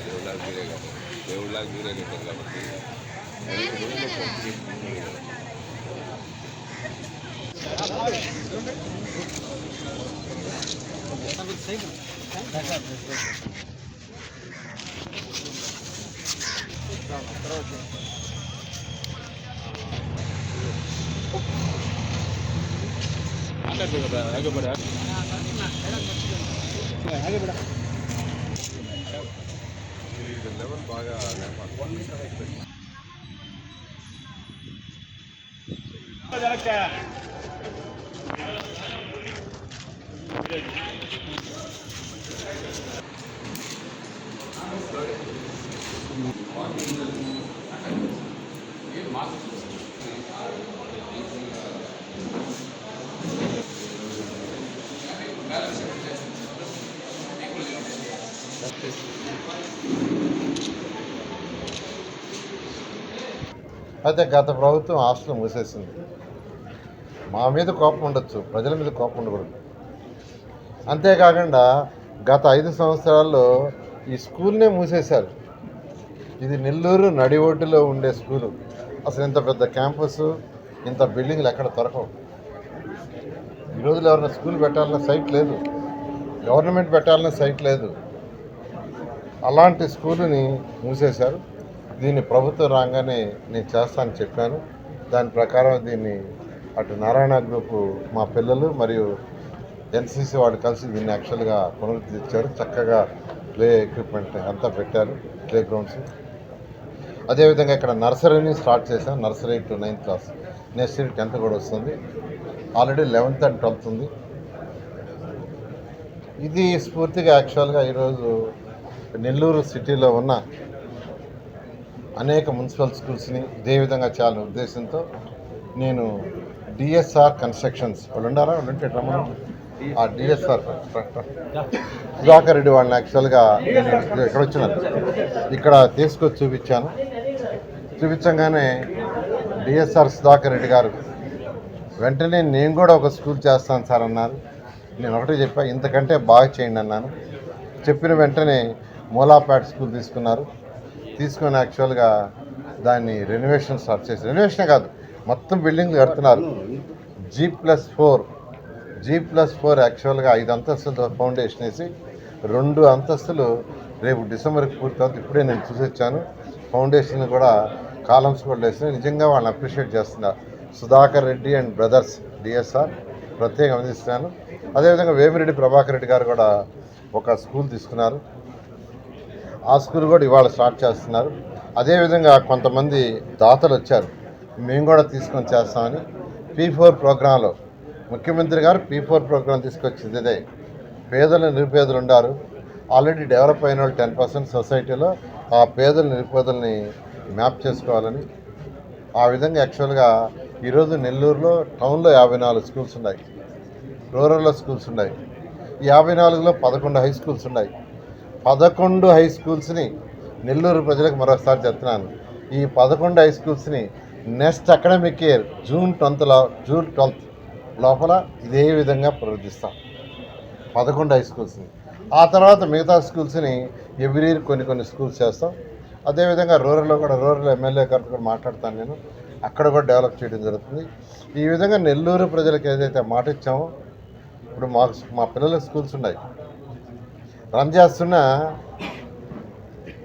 దేవుళ్ళ మీరే కదా దేవుళ్ళ మీరే కట్టారు కాబట్టి ఇది లెవెల్ బాగా లేపాలి. అయితే గత ప్రభుత్వం హాస్టల్ మూసేసింది. మా మీద కోపం ఉండొచ్చు ప్రజల మీద కోపం ఉండకూడదు. అంతేకాకుండా గత ఐదు సంవత్సరాల్లో ఈ స్కూల్నే మూసేశారు. ఇది నెల్లూరు నడి ఒడ్డులో ఉండే స్కూలు. అసలు ఇంత పెద్ద క్యాంపస్ ఇంత బిల్డింగ్లు ఎక్కడ దొరకవు. ఈ రోజులు ఎవరైనా స్కూల్ పెట్టాలన్న సైట్ లేదు. గవర్నమెంట్ పెట్టాలన్న సైట్ లేదు. అలాంటి స్కూలుని మూసేశారు. దీన్ని ప్రభుత్వం రాగానే నేను చేస్తానని చెప్పాను. దాని ప్రకారం దీన్ని అటు నారాయణ గ్రూపు మా పిల్లలు మరియు ఎన్సీసీ వాళ్ళు కలిసి దీన్ని యాక్చువల్గా పునరుద్ధరించారు చక్కగా ప్లే ఎక్విప్మెంట్ అంతా పెట్టారు ప్లే గ్రౌండ్స్. అదేవిధంగా ఇక్కడ నర్సరీని స్టార్ట్ చేశాను nursery to ninth class. Next year tenth కూడా వస్తుంది. ఆల్రెడీ లెవెన్త్ అండ్ ట్వెల్త్ ఉంది. ఇది స్ఫూర్తిగా యాక్చువల్గా ఈరోజు నెల్లూరు సిటీలో ఉన్న అనేక మున్సిపల్ స్కూల్స్ని ఇదే విధంగా చాలా ఉద్దేశంతో నేను డిఎస్ఆర్ కన్స్ట్రక్షన్స్ వాళ్ళు ఉండారా వాళ్ళు ఉంటే రమ్మను. ఆ డిఎస్ఆర్ సుధాకర్ రెడ్డి వాళ్ళని యాక్చువల్గా నేను ఇక్కడ వచ్చినాను. ఇక్కడ తీసుకొచ్చి చూపించాను. చూపించగానే డిఎస్ఆర్ సుధాకర్ రెడ్డి గారు వెంటనే నేను కూడా ఒక స్కూల్ చేస్తాను సార్ అన్నారు. నేను ఒకటే చెప్పా ఇంతకంటే బాగా చేయండి అన్నాను. చెప్పిన వెంటనే మూలాపేట స్కూల్ తీసుకున్నారు. తీసుకొని యాక్చువల్గా దాన్ని రెనోవేషన్ స్టార్ట్ చేసి రెనోవేషనే కాదు మొత్తం బిల్డింగ్లు కడుతున్నారు. G plus four G plus four యాక్చువల్గా ఐదు అంతస్తులతో ఫౌండేషన్ వేసి రెండు అంతస్తులు రేపు డిసెంబర్కి పూర్తవుతుంది ఇప్పుడే నేను చూసి వచ్చాను. ఫౌండేషన్ కూడా కాలమ్స్ కూడా వేసి నిజంగా వాళ్ళని అప్రిషియేట్ చేస్తున్నా. Sudhakar Reddy and brothers DSR ప్రత్యేకంగా అందిస్తున్నాను అదేవిధంగా వేమిరెడ్డి ప్రభాకర్ రెడ్డి గారు కూడా ఒక స్కూల్ తీసుకున్నారు. ఆ స్కూల్ కూడా ఇవాళ స్టార్ట్ చేస్తున్నారు. అదేవిధంగా కొంతమంది దాతలు వచ్చారు. మేము కూడా తీసుకొని చేస్తామని పీ ఫోర్ ప్రోగ్రాంలో ముఖ్యమంత్రి గారు పీ ఫోర్ ప్రోగ్రాం తీసుకొచ్చింది. ఇదే పేదలు నిరుపేదలు ఉన్నారు ఆల్రెడీ డెవలప్ అయిన వాళ్ళు టెన్ పర్సెంట్ సొసైటీలో ఆ పేదలు నిరుపేదల్ని మ్యాప్ చేసుకోవాలని ఆ విధంగా యాక్చువల్గా ఈరోజు నెల్లూరులో టౌన్లో యాభై నాలుగు స్కూల్స్ ఉన్నాయి. రూరల్లో స్కూల్స్ ఉన్నాయి. యాభై నాలుగులో పదకొండు హై స్కూల్స్ ఉన్నాయి. పదకొండు హై స్కూల్స్ని నెల్లూరు ప్రజలకు మరొకసారి చెప్తున్నాను. ఈ పదకొండు హై స్కూల్స్ని నెక్స్ట్ అకాడమిక్ ఇయర్ జూన్ టెన్త్లో జూన్ ట్వెల్త్ లోపల ఇదే విధంగా ప్రవర్తిస్తాం. పదకొండు హై స్కూల్స్ని ఆ తర్వాత మిగతా స్కూల్స్ని ఎవ్రీ ఇయర్ కొన్ని కొన్ని స్కూల్స్ చేస్తాం. అదేవిధంగా రూరల్లో కూడా రూరల్ ఎమ్మెల్యే గారితో కూడా మాట్లాడతాను నేను. అక్కడ కూడా డెవలప్ చేయడం జరుగుతుంది. ఈ విధంగా నెల్లూరు ప్రజలకు ఏదైతే మాట ఇచ్చామో ఇప్పుడు మాకు మా పిల్లల స్కూల్స్ ఉన్నాయి. రన్ చేస్తున్న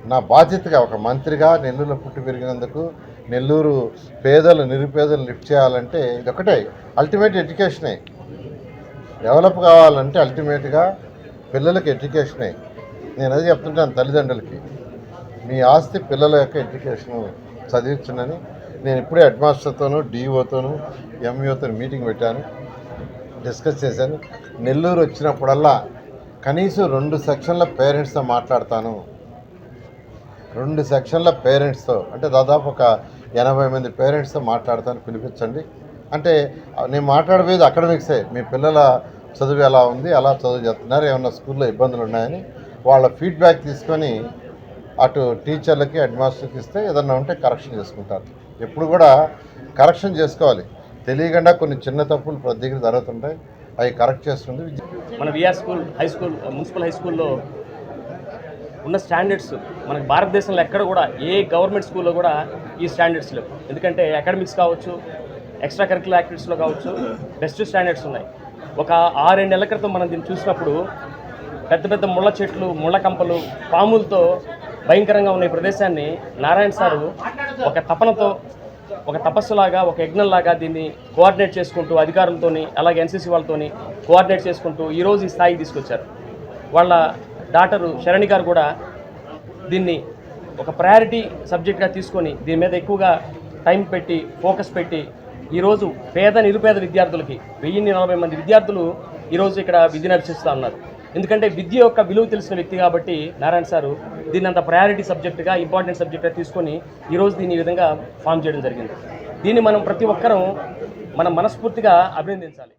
నా బాధ్యతగా ఒక మంత్రిగా నెల్లూరులో పుట్టి పెరిగినందుకు నెల్లూరు పేదలు నిరుపేదలు లిఫ్ట్ చేయాలంటే ఇదొకటే అల్టిమేట్ ఎడ్యుకేషనే డెవలప్ కావాలంటే అల్టిమేట్గా పిల్లలకి ఎడ్యుకేషనే నేను అది చెప్తుంటాను తల్లిదండ్రులకి మీ ఆస్తి పిల్లల యొక్క ఎడ్యుకేషన్ చదివించునని నేను ఇప్పుడే హెడ్ మాస్టర్తోనూ డిఓతోనూ ఎంఈఓతో మీటింగ్ పెట్టాను డిస్కస్ చేశాను. నెల్లూరు వచ్చినప్పుడల్లా కనీసం రెండు సెక్షన్ల పేరెంట్స్తో మాట్లాడతాను. రెండు సెక్షన్ల పేరెంట్స్తో అంటే దాదాపు ఒక ఎనభై మంది పేరెంట్స్తో మాట్లాడతాను పిలిపించండి. అంటే నేను మాట్లాడబోయేది అకాడమిక్సే మీ పిల్లల చదువు ఎలా ఉంది అలా చదువు చేస్తున్నారు ఏమన్నా స్కూల్లో ఇబ్బందులు ఉన్నాయని వాళ్ళ ఫీడ్బ్యాక్ తీసుకొని అటు టీచర్లకి హెడ్ మాస్టర్కి ఇస్తే ఏదన్నా ఉంటే కరెక్షన్ చేసుకుంటారు. ఎప్పుడు కూడా కరెక్షన్ చేసుకోవాలి. తెలియకుండా కొన్ని చిన్న తప్పులు ప్రతి దగ్గర జరుగుతుంటాయి. అవి కరెక్ట్ చేస్తుంది. మన VR school high school municipal high స్కూల్లో ఉన్న స్టాండర్డ్స్ మనకు భారతదేశంలో ఎక్కడ కూడా ఏ గవర్నమెంట్ స్కూల్లో కూడా ఈ స్టాండర్డ్స్ లేవు. ఎందుకంటే అకాడమిక్స్ కావచ్చు ఎక్స్ట్రా కరికులర్ యాక్టివిటీస్లో కావచ్చు బెస్ట్ స్టాండర్డ్స్ ఉన్నాయి. ఒక ఆరేడు నెలల క్రితం మనం దీన్ని చూసినప్పుడు పెద్ద పెద్ద ముళ్ళ చెట్లు ముళ్ళ కంపలు పాములతో భయంకరంగా ఉన్న ఈ ప్రదేశాన్ని నారాయణ సారు ఒక తపనతో ఒక తపస్సులాగా ఒక యజ్ఞంలాగా దీన్ని కోఆర్డినేట్ చేసుకుంటూ అధికారులతో అలాగే ఎన్సీసీ వాళ్ళతో కోఆర్డినేట్ చేసుకుంటూ ఈరోజు ఈ స్థాయికి తీసుకొచ్చారు. వాళ్ళ డాటరు శరణి గారు కూడా దీన్ని ఒక ప్రయారిటీ సబ్జెక్ట్గా తీసుకొని దీని మీద ఎక్కువగా టైం పెట్టి ఫోకస్ పెట్టి ఈరోజు పేద నిరుపేద విద్యార్థులకి వెయ్యిన్ని నలభై మంది విద్యార్థులు ఈరోజు ఇక్కడ విద్యను అభ్యసిస్తూ ఉన్నారు. ఎందుకంటే విద్య యొక్క విలువ తెలిసిన వ్యక్తి కాబట్టి నారాయణ సారు దీన్ని అంత ప్రయారిటీ సబ్జెక్టుగా ఇంపార్టెంట్ సబ్జెక్టుగా తీసుకొని ఈరోజు దీన్ని ఈ విధంగా ఫామ్ చేయడం జరిగింది. దీన్ని మనం ప్రతి ఒక్కరూ మనం మనస్ఫూర్తిగా అభినందించాలి.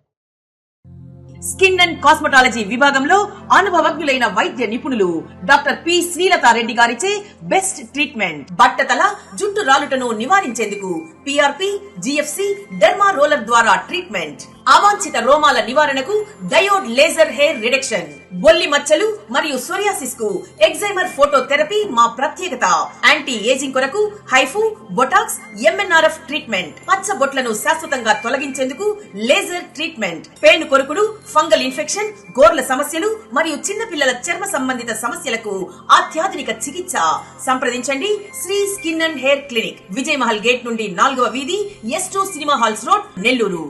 స్కిన్ అండ్ కాస్మెటాలజీ విభాగంలో అనుభవజ్ఞులైన వైద్య నిపుణులు డాక్టర్ పి శ్రీలతారెడ్డి గారిచే బెస్ట్ ట్రీట్మెంట్ బట్టతల జుట్టు రాలుటను నివారించేందుకు పిఆర్పి జిఎఫ్సి డెర్మా రోలర్ ద్వారా ట్రీట్మెంట్ అవాంఛిత రోమాల నివారణకు డయోడ్ లేజర్ హెయిర్ రిడక్షన్ బొల్లి మచ్చలు మరియు సోరియాసిస్కు ఎగ్జైమర్ ఫోటోథెరపీ మా ప్రత్యేకత. యాంటీ ఏజింగ్ కొరకు హైఫు బొటాక్స్ ఎంఎన్ఆర్ఎఫ్ ట్రీట్మెంట్. పచ్చ బొట్లను శాశ్వతంగా తొలగించేందుకు లేజర్ ట్రీట్మెంట్. పేను కొరుకుడు ఫంగల్ ఇన్ఫెక్షన్ గోర్ల సమస్యలు మరియు చిన్నపిల్లల చర్మ సంబంధిత సమస్యలకు అత్యాధునిక చికిత్స. సంప్రదించండి Shri skin and hair clinic Vijay Mahal gate నుండి నాలుగవ వీధి S two cinema halls road Nellore.